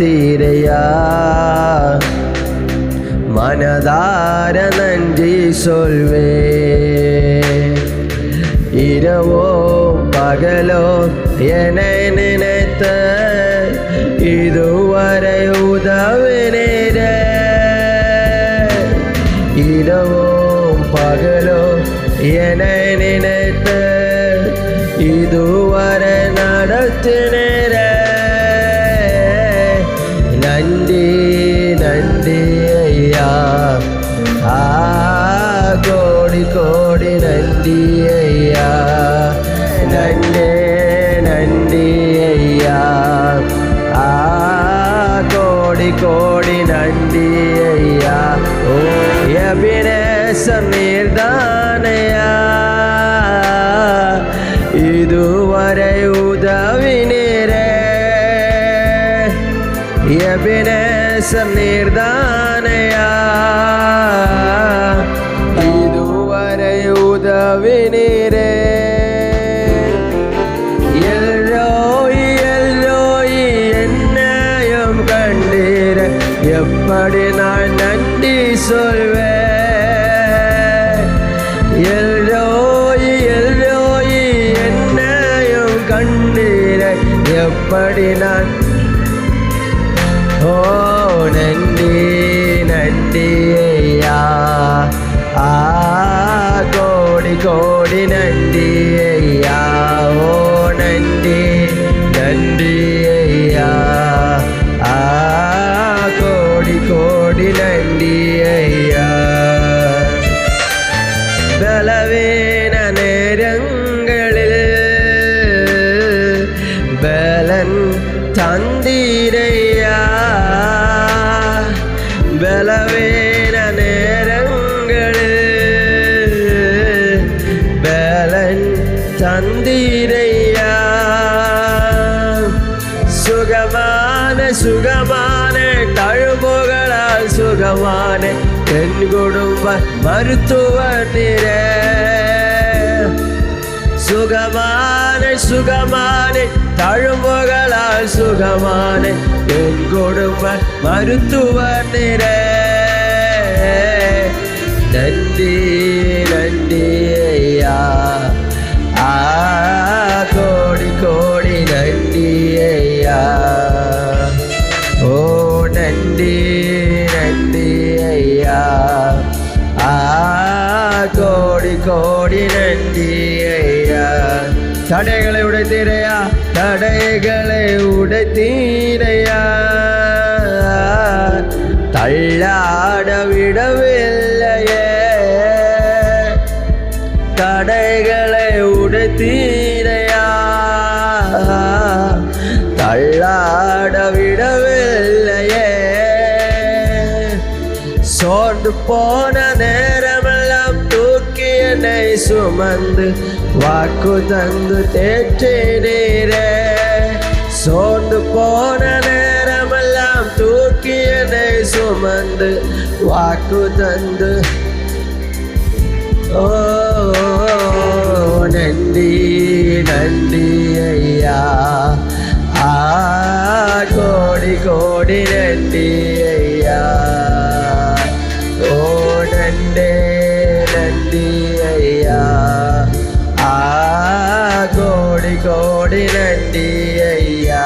தீரையா மனதார நன்றி சொல்வே இரவோ பகலோ என நினைத்த இதுவரை உதவினேர இரவோ பகலோ என நினைத்த இதுவரை நடத்தினே ஆ கோடி கோடி நன்றி ஐயா நன்றி நன்றி ஐயா ஆ கோடி கோடி நன்றி ஐயா ஓ எபினேசம் நீர்தானையா இதுவரை உதவினரே எபினேசம் உதவினரே எல்லோய் எல்லோய் என்னையும் கண்டீர. எப்படி நான் நன்றி சொல்வேன்? எல்லோய் எல்லோய் என்னையும் கண்டீர. எப்படி நான் நன்றி ஐயா ஓ நன்றி நன்றி ஐயா ஆ கோடி கோடி நன்றி ஐயா பலவீன நேரங்களில் பலன் தந்தீரையா தந்தீரையா? சுகமான சுகமான தழும்புகளால் சுகமான என் குடும்ப மருத்துவ நிற. சுகமான சுகமான தழும்புகளால் சுகமான என் குடும்ப மருத்துவ நிற. நன்றி. கோடி கோடி நன்றி ஐயா தடைகளை உடைத்தீரையா? தடைகளை உடைத்தீரையா? தள்ளாட விடவில்லையே. தடைகளை உடைத்தீரையா? தள்ளாட விடவில்லையே. சோர்ந்து போன நேரம் சுமந்து வாக்கு தந்து தேற்றினீரே. சோர்ந்து போன நேரமெல்லாம் தூக்கி என்னை சுமந்து வாக்கு தந்து. ஓ நன்றி நன்றி ஐயா. ஆ கோடி கோடி நன்றி ஐயா. கோடி நன்றி ஐயா.